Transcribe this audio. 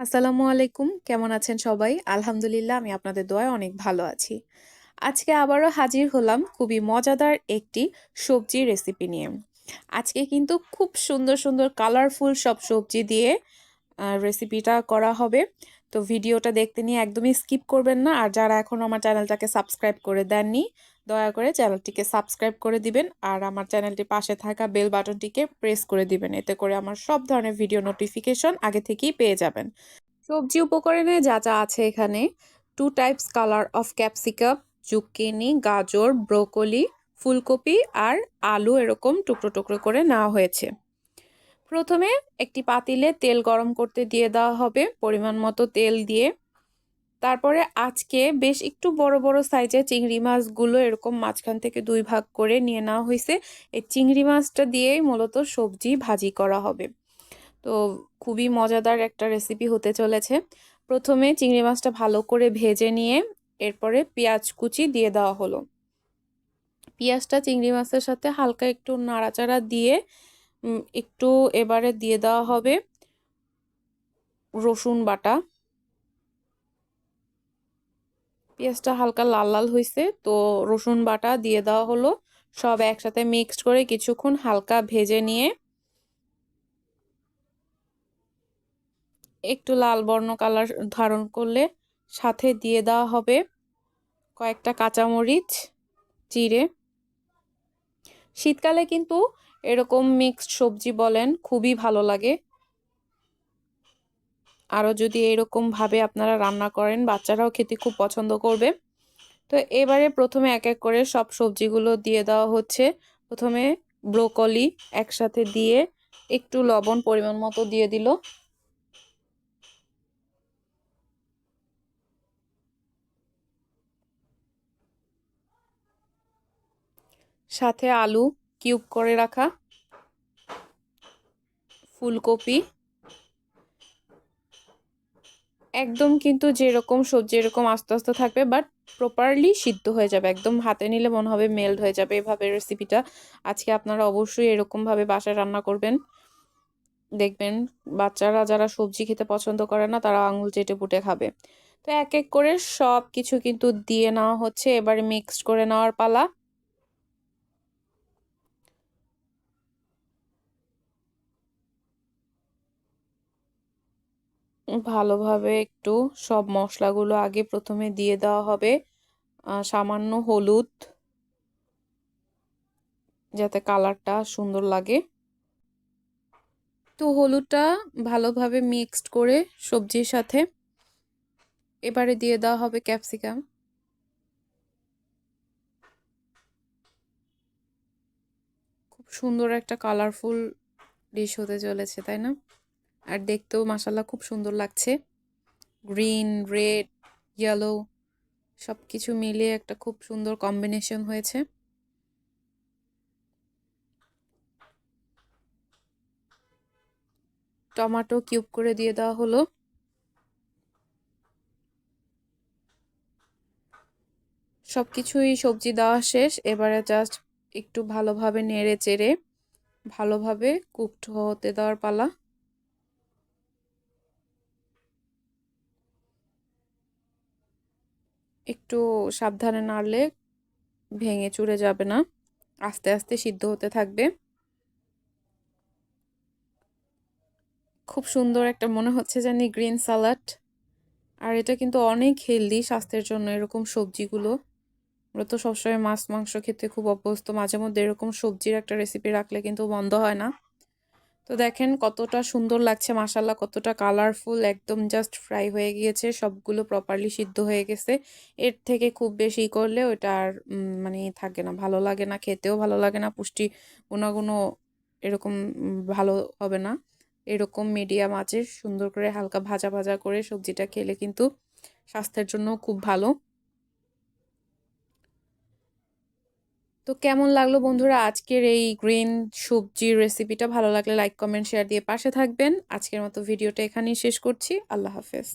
আসসালামু আলাইকুম। কেমন আছেন সবাই? আলহামদুলিল্লাহ, আমি আপনাদের দোয়ায় অনেক ভালো আছি। আজকে আবারও হাজির হলাম খুবই মজাদার একটি সবজি রেসিপি নিয়ে। আজকে কিন্তু খুব সুন্দর সুন্দর কালারফুল সব সবজি দিয়ে রেসিপিটা করা হবে। তো ভিডিওটা দেখতে নিয়ে একদমই স্কিপ করবেন না। আর যারা এখনও আমার চ্যানেলটাকে সাবস্ক্রাইব করে দেননি দয়া করে চ্যানেলটিকে সাবস্ক্রাইব করে দিবেন আর আমার চ্যানেলটির পাশে থাকা বেল বাটনটিকে প্রেস করে দিবেন। এতে করে আমার সব ধরনের ভিডিও নোটিফিকেশন আগে থেকেই পেয়ে যাবেন। সবজি উপকরণে যা যা আছে এখানে two types colour of capsicum zucchini গাজর ব্রোকলি ফুলকপি আর আলু এরকম টুকরো টুকরো করে নেওয়া হয়েছে। প্রথমে একটি পাতিলে তেল গরম করতে দিয়ে দেওয়া হবে। পরিমাণ মতো তেল দিয়ে তারপরে আজকে বেশ একটু বড় বড় সাইজের চিংড়ি মাছগুলো এরকম মাঝখান থেকে দুই ভাগ করে নিয়ে নেওয়া হয়েছে। এই চিংড়ি মাছটা দিয়েই মূলত সবজি ভাজি করা হবে। তো খুবই মজাদার একটা রেসিপি হতে চলেছে। প্রথমে চিংড়ি মাছটা ভালো করে ভেজে নিয়ে এরপরে পেঁয়াজ কুচি দিয়ে দেওয়া হলো। পেঁয়াজটা চিংড়ি মাছের সাথে হালকা একটু নাড়াচাড়া দিয়ে একটু এবারে দিয়ে দেওয়া হবে রসুন বাটা। পেঁয়াজটা হালকা লাল লাল হয়েছে তো রসুন বাটা দিয়ে দেওয়া হলো। সব একসাথে মিক্সড করে কিছুক্ষণ হালকা ভেজে নিয়ে একটু লাল বর্ণ কালার ধারণ করলে সাথে দিয়ে দেওয়া হবে কয়েকটা কাঁচামরিচ চিড়ে শীতকালে কিন্তু এরকম মিক্সড সবজি বলেন, খুবই ভালো লাগে। আরও যদি এরকমভাবে আপনারা রান্না করেন, বাচ্চারাও খেতে খুব পছন্দ করবে। তো এবারে প্রথমে এক এক করে সব সবজিগুলো দিয়ে দেওয়া হচ্ছে। প্রথমে ব্রোকলি একসাথে দিয়ে একটু লবণ পরিমাণ মতো দিয়ে দিল। সাথে আলু কিউব করে রাখা। ফুলকপি। একদম কিন্তু যেরকম সবজি এরকম আস্তে আস্তে থাকবে বাট প্রপারলি সিদ্ধ হয়ে যাবে। একদম হাতে নিলে মনে হবে মেল্ট হয়ে যাবে এভাবে রেসিপিটা আজকে আপনারা অবশ্যই এরকমভাবে বাসায় রান্না করবেন। দেখবেন বাচ্চারা যারা সবজি খেতে পছন্দ করে না, তারা আঙুল চেটে পুটে খাবে। তো এক এক করে সব কিছু কিন্তু দিয়ে নেওয়া হচ্ছে। এবারে মিক্সড করে নেওয়ার পালা। ভালোভাবে একটু সব মশলাগুলো আগে প্রথমে দিয়ে দেওয়া হবে। সামান্য হলুদ, যাতে কালারটা সুন্দর লাগে। তো হলুদটা ভালোভাবে মিক্সড করে সবজির সাথে। এবারে দিয়ে দেওয়া হবে ক্যাপসিকাম। খুব সুন্দর একটা কালারফুল ডিশ হতে চলেছে, তাই না? আর দেখতেও মাসাল্লাহ খুব সুন্দর লাগছে। গ্রিন, রেড ইয়েলো সব কিছু মিলিয়ে একটা খুব সুন্দর কম্বিনেশন হয়েছে। টমাটো কিউব করে দিয়ে দেওয়া হলো। সব কিছুই সবজি দেওয়া শেষ। এবারে জাস্ট একটু ভালোভাবে নেড়ে চেড়ে ভালোভাবে কুকড হতে দেওয়ার পালা। একটু সাবধানে নাড়লে ভেঙে চুড়ে যাবে না। আস্তে আস্তে সিদ্ধ হতে থাকবে। খুব সুন্দর একটা মনে হচ্ছে জানি গ্রিন সালাড। আর এটা কিন্তু অনেক হেলদি স্বাস্থ্যের জন্য এরকম সবজিগুলো। আমরা তো সবসময় মাছ, মাংস খেতে খুব অভ্যস্ত। মাঝে মধ্যে এরকম সবজির একটা রেসিপি রাখলে কিন্তু বন্ধ হয় না। তো দেখেন কতটা সুন্দর লাগছে মাসাল্লাহ কতটা কালারফুল একদম জাস্ট ফ্রাই হয়ে গিয়েছে, সবগুলো প্রপারলি সিদ্ধ হয়ে গেছে। এর থেকে খুব বেশি করলে ওটা আর মানে থাকে না, ভালো লাগে না, খেতেও ভালো লাগে না, পুষ্টি গুণাগুণ এরকম ভালো হবে না। এরকম মিডিয়াম আছে, সুন্দর করে হালকা ভাজা ভাজা করে সবজিটা খেলে কিন্তু স্বাস্থ্যের জন্য খুব ভালো। তো কেমন লাগল বন্ধুরা আজকের এই গ্রিন সবজির রেসিপিটা ভালো লাগলে লাইক কমেন্ট শেয়ার দিয়ে পাশে থাকবেন। আজকের মতো ভিডিওটা এখানেই শেষ করছি। আল্লাহ হাফেজ।